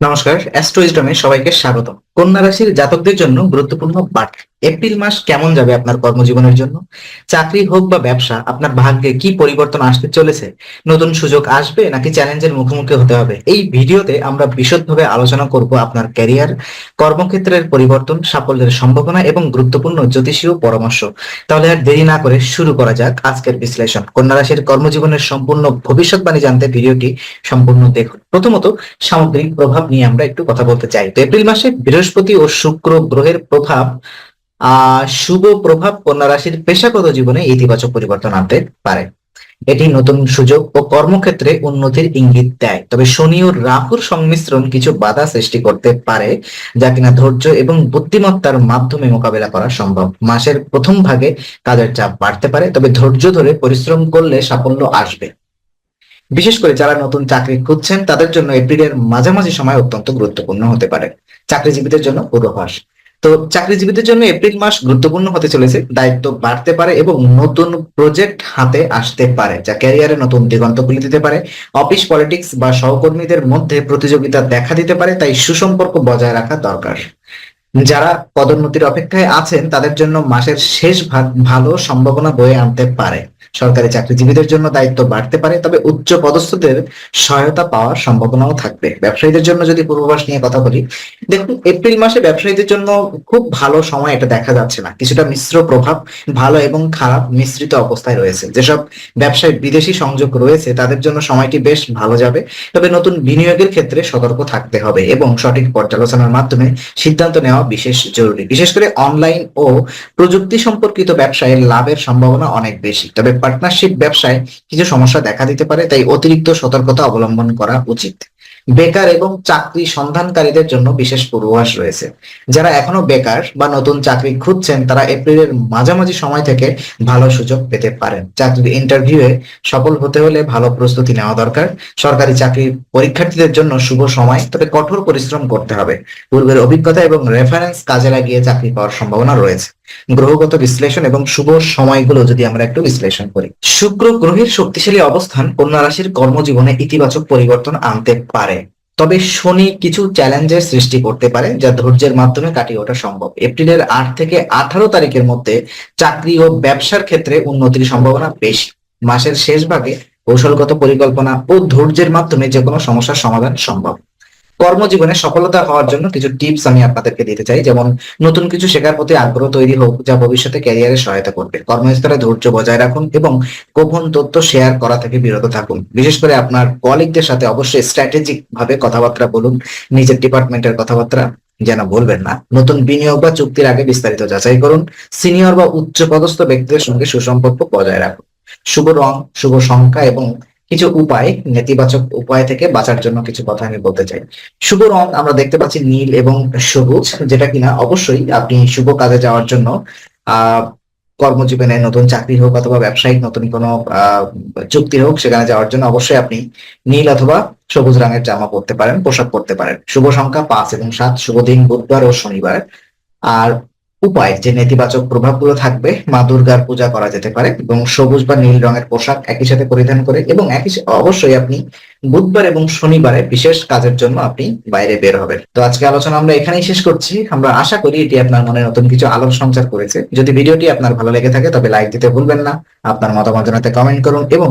নমস্কার অ্যাস্ট্রোইজডমে সবাইকে স্বাগত কন্যা রাশির জাতকদের জন্য গুরুত্বপূর্ণ বার্তা এপ্রিল মাস কেমন যাবে আপনার কর্মজীবনের জন্য? চাকরি হোক বা ব্যবসা, আপনার ভাগ্যে কি পরিবর্তন আসতে চলেছে? নতুন সুযোগ আসবে নাকি চ্যালেঞ্জের মুখোমুখি হতে হবে? এই ভিডিওতে আমরা বিশদভাবে আলোচনা করব আপনার ক্যারিয়ার, কর্মক্ষেত্রের পরিবর্তন, সাফল্যের সম্ভাবনা এবং গুরুত্বপূর্ণ জ্যোতিষীয় পরামর্শ। তাহলে আর দেরি না করে শুরু করা যাক আজকের বিশ্লেষণ। কন্যা রাশির কর্মজীবনের সম্পূর্ণ ভবিষ্যৎবাণী জানতে ভিডিওটি সম্পূর্ণ দেখুন। প্রথমত সামগ্রিক প্রভাব নিয়ে আমরা একটু কথা বলতে চাই। তো এপ্রিল মাসে বৃহস্পতি ও শুক্র গ্রহের প্রভাব আহ শুভ প্রভাব কন্যা রাশির পেশাগত জীবনে ইতিবাচক পরিবর্তন আনতে পারে। এটি নতুন সুযোগ ও কর্মক্ষেত্রে উন্নতির ইঙ্গিত দেয়। তবে শনি ও রাহুর সংমিশ্রণ কিছু বাধা সৃষ্টি করতে পারে, যা কিনা ধৈর্য এবং বুদ্ধিমত্তার মাধ্যমে মোকাবেলা করা সম্ভব। মাসের প্রথম ভাগে কাজের চাপ বাড়তে পারে, তবে ধৈর্য ধরে পরিশ্রম করলে সাফল্য আসবে। বিশেষ করে যারা নতুন চাকরি খুঁজছেন, তাদের জন্য এপ্রিলের মাঝামাঝি সময় অত্যন্ত গুরুত্বপূর্ণ হতে পারে। চাকরিজীবীদের জন্য পূর্বাভাস তো চাকরিজীবীদের জন্য এপ্রিল মাস গুরুত্বপূর্ণ হতে চলেছে। দায়িত্ব বাড়তে পারে এবং নতুন প্রজেক্ট হাতে আসতে পারে, যা ক্যারিয়ারে নতুন দিগন্ত খুলে দিতে পারে। অফিস পলিটিক্স বা সহকর্মীদের মধ্যে প্রতিযোগিতা দেখা দিতে পারে, তাই সুসম্পর্ক বজায় রাখা দরকার। যারা পদোন্নতির অপেক্ষায় আছেন, তাদের জন্য মাসের শেষ ভাগ ভালো সম্ভাবনা বয়ে আনতে পারে। সরকারি চাকরিজীবীদের জন্য দায়িত্ব বাড়তে পারে, তবে উচ্চ পদস্থদের সহায়তা পাওয়ার সম্ভাবনাও থাকবে। ব্যবসায়ীদের জন্য যদি পূর্বাভাস নিয়ে কথা বলি, দেখুন, এপ্রিল মাসে ব্যবসায়ীদের জন্য খুব ভালো সময় এটা দেখা যাচ্ছে না। কিছুটা মিশ্র প্রভাব, ভালো এবং খারাপ মিশ্রিত অবস্থায় রয়েছে। যেসব ব্যবসায় বিদেশি সংযোগ রয়েছে, তাদের জন্য সময়টি বেশ ভালো যাবে। তবে নতুন বিনিয়োগের ক্ষেত্রে সতর্ক থাকতে হবে এবং সঠিক পর্যালোচনার মাধ্যমে সিদ্ধান্ত নেওয়া বিশেষ জরুরি। বিশেষ করে অনলাইন ও প্রযুক্তি সম্পর্কিত ব্যবসায় লাভের সম্ভাবনা অনেক বেশি। তবে পার্টনারশিপ ব্যবসায় কিছু সমস্যা দেখা দিতে পারে, তাই অতিরিক্ত সতর্কতা অবলম্বন করা উচিত। বেকার এবং চাকরি সন্ধানকারীদের জন্য বিশেষ পূর্বাভাস রয়েছে। যারা এখনও বেকার বা নতুন চাকরি খুঁজছেন, তারা এপ্রিলের মাঝামাঝি সময় থেকে ভালো সুযোগ পেতে পারেন। চাকরির ইন্টারভিউয়ে সফল হতে হলে ভালো প্রস্তুতি নেওয়া দরকার। সরকারি চাকরির পরীক্ষার্থীদের জন্য শুভ সময়, তবে কঠোর পরিশ্রম করতে হবে। পূর্বের অভিজ্ঞতা এবং রেফারেন্স কাজে লাগিয়ে চাকরি পাওয়ার সম্ভাবনা রয়েছে। গ্রহগত বিশ্লেষণ এবং শুভ সময়গুলো যদি আমরা একটু বিশ্লেষণ করি। শুক্র গ্রহের শক্তিশালী অবস্থান কন্যা রাশির কর্মজীবনে ইতিবাচক পরিবর্তন আনতে পারে। তবে শনি কিছু চ্যালেঞ্জের সৃষ্টি করতে পারে, যা ধৈর্যের মাধ্যমে কাটিয়ে ওঠা সম্ভব। এপ্রিলের আট থেকে আঠারো তারিখের মধ্যে চাকরি ও ব্যবসার ক্ষেত্রে উন্নতির সম্ভাবনা বেশি। মাসের শেষ ভাগে কৌশলগত পরিকল্পনা ও ধৈর্যের মাধ্যমে যে কোনো সমস্যার সমাধান সম্ভব। কর্মজীবনে সফলতা হওয়ার জন্য কিছু টিপস আমি আপনাদেরকে দিতে চাই। যেমন, নতুন কিছু শেখার প্রতি আগ্রহ তৈরি হোক, যা ভবিষ্যতে ক্যারিয়ারে সহায়তা করবে। কর্মস্থলে ধৈর্য বজায় রাখুন এবং গোপন তথ্য শেয়ার করা থেকে বিরত থাকুন। বিশেষ করে আপনার কলিগদের সাথে অবশ্যই স্ট্র্যাটেজিক ভাবে কথাবার্তা বলুন। নিজের ডিপার্টমেন্টের কথাবার্তা যেন বলবেন না। নতুন বিনিয়োগ বা চুক্তির আগে বিস্তারিত যাচাই করুন। সিনিয়র বা উচ্চ পদস্থ ব্যক্তিদের সঙ্গে সুসম্পর্ক বজায় রাখুন। শুভ রং, শুভ সংখ্যা এবং কিছু উপায়, নেতিবাচক উপায় থেকে বাঁচার জন্য কিছু কথা আমি বলতে চাই। শুভ রং আমরা দেখতে পাচ্ছি নীল এবং সবুজ, যেটা কিনা অবশ্যই আপনি শুভ কাজে যাওয়ার জন্য আহ কর্মজীবনে নতুন চাকরি হোক অথবা ব্যবসায়িক নতুন কোনো চুক্তি হোক, সেখানে যাওয়ার জন্য অবশ্যই আপনি নীল অথবা সবুজ রঙের জামা পরতে পারেন, পোশাক পরতে পারেন। শুভ সংখ্যা পাঁচ এবং সাত, শুভ দিন বুধবার ও শনিবার। আর উপায় যে নেতিবাচক প্রভাবগুলো থাকবে, মা দুর্গার পূজা করা যেতে পারে এবং সবুজ বা নীল রঙের পোশাক একই সাথে পরিধান করে এবং একই অবশ্যই আপনি বুধবার এবং শনিবারে বিশেষ কাজের জন্য আপনি বাইরে বের হবেন। তো আজকে আলোচনা আমরা এখানেই শেষ করছি। আমরা আশা করি এটি আপনার মনে নতুন কিছু আলোর সঞ্চার করেছে। যদি ভিডিওটি আপনার ভালো লেগে থাকে তবে লাইক দিতে ভুলবেন না। আপনার মতামত জানাতে কমেন্ট করুন এবং